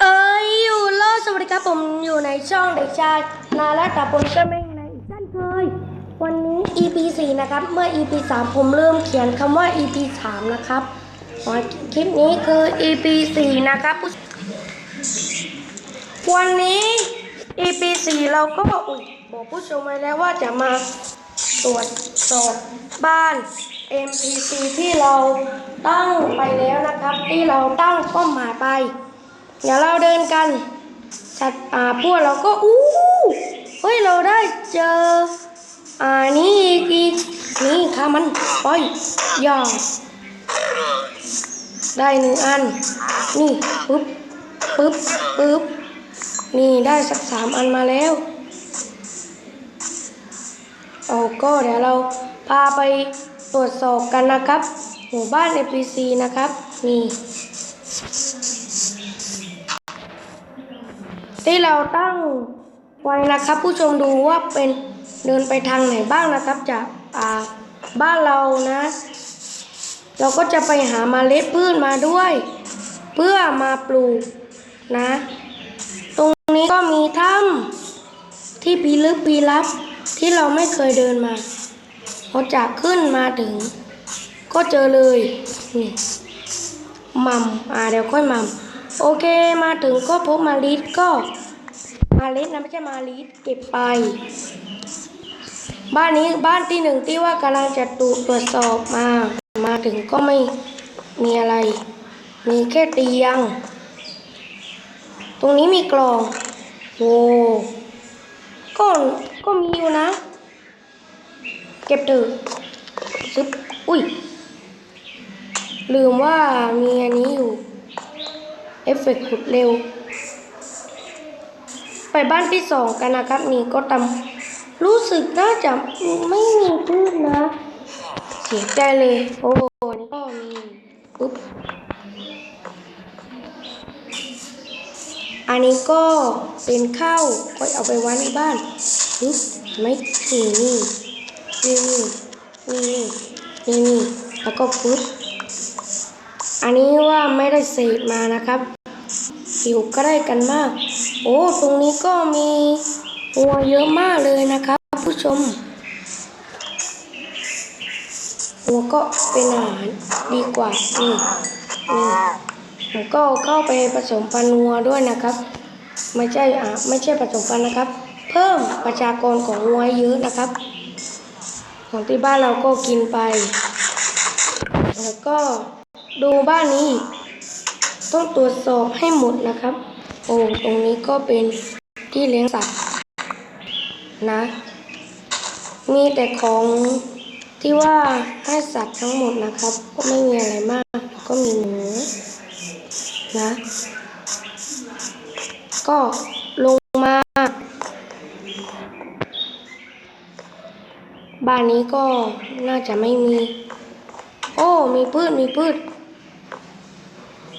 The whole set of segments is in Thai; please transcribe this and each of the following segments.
เอ้ยอยู่โลสวัสดีครับผมอยู่ในช่องเด็กชายนาและตาปนก็ไม่ในอีกเช่นเคยวันนี้ EP 4นะครับ เมื่อ EP 3ผมเริ่มเขียนคำว่า EP 3นะครับคลิปนี้คือ EP 4นะครับ วันนี้ EP 4เราก็อุยบอกผู้ชมไว้แล้วว่าจะมาตรวจสอบบ้าน MPC ที่เราตั้งไปแล้วนะครับ ที่เราตั้งป้าหมายไป เดี๋ยวเราเดินกันจัดอ่าพวกเราก็อู้เฮ้ยเราได้เจออ่านี่อีกอีกนี่ค่ะมันปล่อยย่าได้หนึ่งอัน นี่ปึ๊บปึ๊บปึ๊บนี่ได้สักสามอันมาแล้วโอ้ก็เดี๋ยวเราพาไป ตรวจสอบกันนะครับ หมู่บ้าน NPC นะครับนี่ที่เราตั้งไว้นะครับ ผู้ชมดูว่าเป็นเดินไปทางไหนบ้างนะครับ จากอ่าบ้านเรานะ เราก็จะไปหามาเมล็ดพืชมาด้วย เพื่อมาปลูกนะ ตรงนี้ก็มีถ้ำที่ปีลึกปีลับที่เราไม่เคยเดินมา พอจากขึ้นมาถึง ก็เจอเลยนี่มัมอ่าเดี๋ยวค่อยมัมโอเคมาถึงก็พบมาลิดก็ มาลิดนะไม่ใช่มาลิดเก็บไป บ้านนี้บ้านที่หนึ่งที่ว่ากำลังจะตรวตรวจสอบมา มาถึงก็ไม่มีอะไร มีแค่เตียง ตรงนี้มีกล่องโว้ก็ก็มีอยู่นะ เก็บเถอะซึบอุ้ย ลืมว่ามีอันนี้อยู่ เอฟเฟกต์ขุดเร็ว ไปบ้านที่สองกันนะครับนี่ก็ตำรู้สึกน่าจะไม่มีพืชนะ เสียใจเลย โอ้โหนี่ก็มีปุ๊บอันนี้ก็เป็นข้าวก็เอาไปไว้ในบ้านปุ๊บไม่นี่นี่นี่ นี่นี่นี่นี่แล้วก็ปุ๊บอันนี้ว่าไม่ได้เศษมานะครับผิวก็ได้กันมาก โอ้ตรงนี้ก็มีวัวเยอะมากเลยนะครับ ผู้ชมวัวก็เป็นอาหารดีกว่านี่นี่ผมก็เข้าไปผสมพันธุ์วัวด้วยนะครับ ไม่ใช่อ่าไม่ใช่ผสมพันธุ์นะครับ เพิ่มประชากรของวัวเยอะนะครับ ของที่บ้านเราก็กินไป แล้วก็ดูบ้านนี้ ต้องตรวจสอบให้หมดนะครับ โอ้ตรงนี้ก็เป็นที่เลี้ยงสัตว์นะ มีแต่ของที่ว่าให้สัตว์ทั้งหมดนะครับ ก็ไม่มีอะไรมาก ก็มีหมูนะ ก็ลงมา บ้านนี้ก็น่าจะไม่มี โอ้ มีพืชมีพืช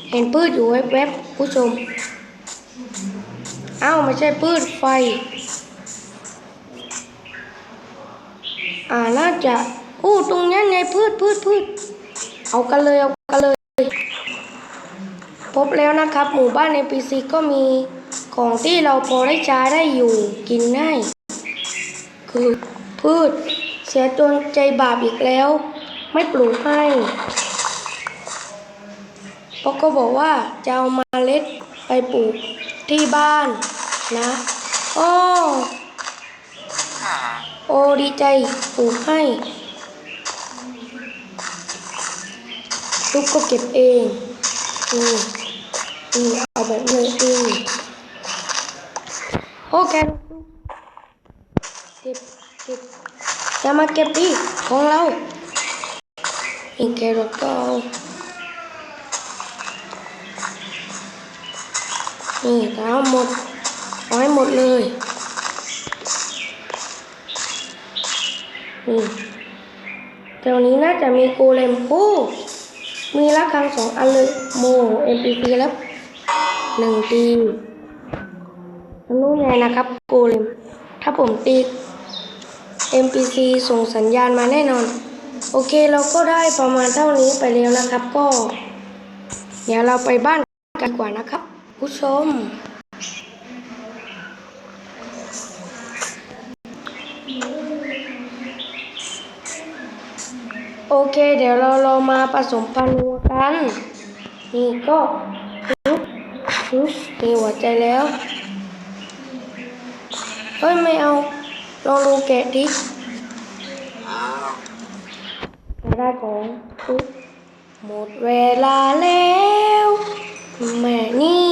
เห็นพืชอยู่แวบๆผู้ชม เอ้าไม่ใช่พืชไฟ อ่าน่าจะอู้ตรงนี้ไงพืชพืชพืชเอากันเลยเอากันเลย พบแล้วนะครับ หมู่บ้านในปีซีก็มีของที่เราพอได้ใช้ได้อยู่กินง่ายคือพืช เสียจนใจบาปอีกแล้ว ไม่ปลูกให้เพราะก็บอกว่าจะเอามาเล็ดไปปลูกที่บ้านนะโอ้โอ้ดีใจปลูกให้ลูกก็เก็บเองอืมอืมเอาแบบนี้อืมโอเคลูกเก็บเก็บ จะมาเก็บดิของเราอีกแครอทก็เอานี่เอาหมดเอาให้หมดเลยนี่แถวนี้น่าจะมีโกเลมโอ้มีระฆังสองอันเลยโม MPP แล้วหนึ่งตีอันนู้นไงนะครับโกเลมถ้าผมตี MPC ส่งสัญญาณมาแน่นอน โอเคเราก็ได้ประมาณเท่านี้ไปแล้วนะครับ ก็ เดี๋ยวเราไปบ้านกันกว่านะครับ ผู้ชม โอเค เดี๋ยวเราเรามาผสมพันธุ์วัวกัน นี่ก็ปึ๊บปึ๊บมีหัวใจแล้ว เฮ้ย ไม่เอา ลองดูแกะดิจะได้ของปึ๊บหมดเวลาแล้วแหม่นี่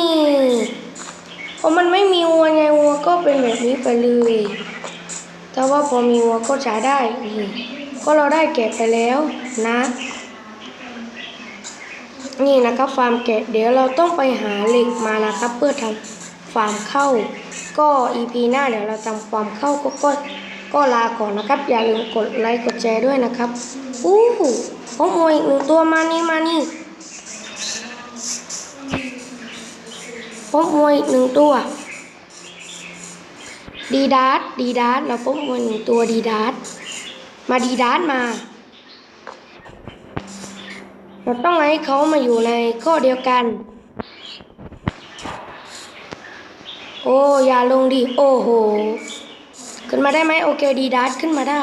เพราะมันไม่มีวัวไงวัวก็เป็นแบบนี้ไปเลยแต่ว่าพอมีวัวก็ใช้ได้นี่ก็เราได้แกะไปแล้วนะ นี่นะครับฟาร์มแกะเดี๋ยวเราต้องไปหาเหล็กมานะครับเพื่อทำ ฟามเข้า ก็ EP หน้าเดี๋ยวเราทำฟามเข้าก็ก็ก็ลาก่อนนะครับ อย่าลืมกดไลค์กดแชร์ด้วยนะครับอู้หูพบมวยอีกหนึ่งตัวมานี่มานี่พบมวยอีกหนึ่งตัวดีดาร์ดดีดาร์ดเราพบมวยหนึ่งตัวดีดาร์ดมาดีดาร์ดมา เราต้องให้เขามาอยู่ในข้อเดียวกัน โอ้อย่าลงดิโอ้โห ขึ้นมาได้ไหมโอเคดีดัสขึ้นมาได้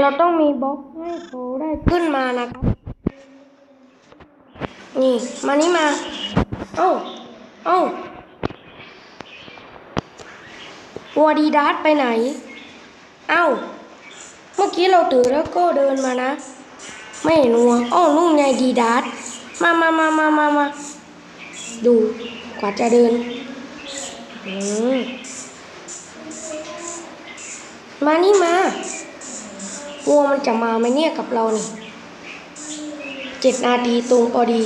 เราต้องมีบล็อกให้เขาได้ขึ้นมานะครับ นี่มานี่มา เอ้าเอ้าวัวดีดัสไปไหน เอ้า เมื่อกี้เราถือแล้วก็เดินมานะ ไม่เห็นวัวอ้อนู่นไงดีดัสมามามามามามาดูกว่าจะเดินมานี่มาวัวมันจะมาไหมเนี่ยกับเราเนี่ยเจ็ดนาทีตรงพอดี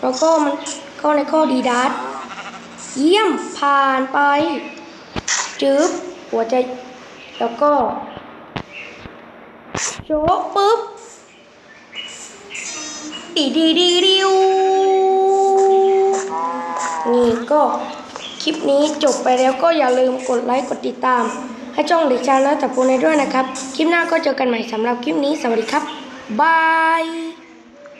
แล้วก็มันเข้าในข้อดีดัสเยี่ยมผ่านไปจึ๊บหัวใจ แล้วก็โชะปึ๊บดีดีดีดิวนี่ก็คลิปนี้จบไปแล้วก็อย่าลืมกดไลค์กดติดตาม ให้ช่องเด็กชายแล้วแต่พูนในด้วยนะครับ คลิปหน้าก็เจอกันใหม่สำหรับคลิปนี้สวัสดีครับบาย